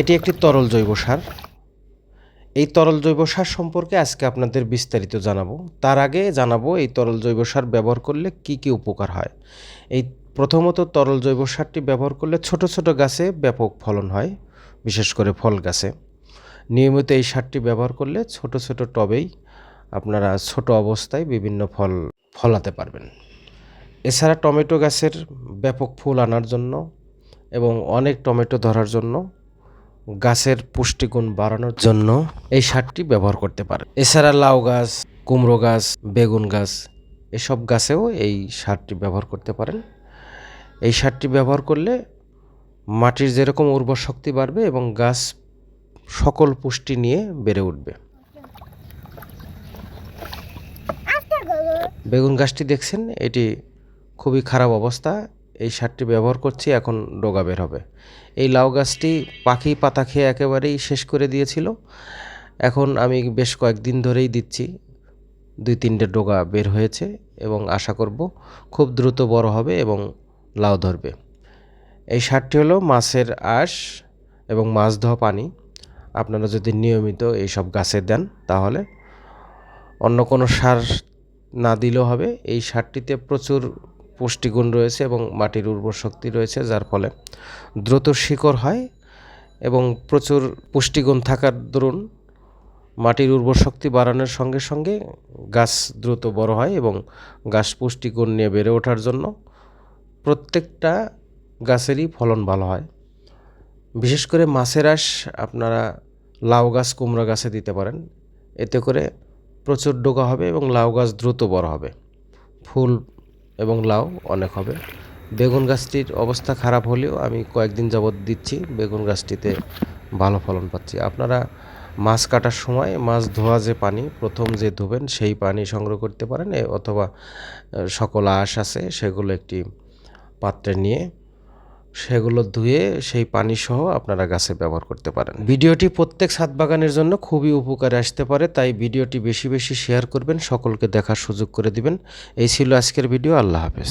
এটি একটি তরল জৈব সার। এই তরল জৈব সার সম্পর্কে আজকে আপনাদের বিস্তারিত জানাব। তার আগে জানাব, এই তরল জৈব সার ব্যবহার করলে কি কি উপকার হয়? এই প্রথমত, তরল জৈব সারটি ব্যবহার করলে ছোট ছোট গাছে ব্যাপক ফলন হয়, বিশেষ করে ফল গাছে। নিয়মিত এই সারটি ব্যবহার করলে ছোট ছোট টবেই আপনারা ছোট অবস্থায় বিভিন্ন ফল ফলাতে পারবেন। এছাড়া টমেটো গাছের ব্যাপক ফুল আনার জন্য এবং অনেক টমেটো ধরার জন্য গাছের পুষ্টিগুণ বাড়ানোর জন্য এই সারটি ব্যবহার করতে পারেন এছাড়া লাউ গাছ কুমড়ো গাছ বেগুন গাছ এসব গাছেও এই সারটি ব্যবহার করতে পারেন। এই সারটি ব্যবহার করলে মাটির যেরকম উর্বর শক্তি বাড়বে এবং গাছ সকল পুষ্টি নিয়ে বেড়ে উঠবে। বেগুন গাছটি দেখছেন এটি খুবই খারাপ অবস্থা। এই সারটি ব্যবহার করছি, এখন ডোগা বের হবে। এই লাউ গাছটি পাখি পাতা খেয়ে একেবারেই শেষ করে দিয়েছিল। এখন আমি বেশ কয়েকদিন ধরেই দিচ্ছি। দুই তিনটে ডোগা বের হয়েছে এবং আশা করব খুব দ্রুত বড় হবে এবং লাউ ধরবে। এই সারটি হলো মাছের আঁশ এবং মাছ ধোয়া পানি। আপনারা যদি নিয়মিত এই সব গাছে দেন, তাহলে অন্য কোনো সার না দিলেও হবে। এই সারটিতে প্রচুর পুষ্টিগুণ রয়েছে এবং মাটির উর্বর শক্তি রয়েছে, যার ফলে দ্রুত শিকড় হয় এবং প্রচুর পুষ্টিগুণ থাকার দরুন মাটির উর্বর শক্তি বাড়ানোর সঙ্গে সঙ্গে গাছ দ্রুত বড় হয় এবং গাছ পুষ্টিগুণ নিয়ে বেড়ে ওঠার জন্য প্রত্যেকটা গাছেরই ফলন ভালো হয়। বিশেষ করে মাছের আঁশ আপনারা লাউ গাছ, কুমড়া গাছে দিতে পারেন। এতে করে প্রচুর ডোকা হবে এবং লাউ গাছ দ্রুত বড় হবে। ফুল এবং লাউ অনেক হবে। বেগুন গাছটির অবস্থা খারাপ হলেও আমি কয়েকদিন যাবৎ দিচ্ছি। বেগুন গাছটিতে ভালো ফলন পাচ্ছি। আপনারা মাছ কাটার সময় মাছ ধোয়া যে পানি, প্রথম যে ধোবেন সেই পানি সংগ্রহ করতে পারেন। অথবা সকল আঁশ আছে সেগুলো একটি পাত্রে নিয়ে সেগুলো ধুয়ে সেই পানি সহ আপনারা গাছে ব্যবহার করতে পারেন। ভিডিওটি প্রত্যেক ছাদ বাগানের জন্য খুবই উপকারে আসতে পারে, তাই ভিডিওটি বেশি বেশি শেয়ার করবেন, সকলকে দেখার সুযোগ করে দিবেন। এই ছিল আজকের ভিডিও, আল্লাহ হাফেজ।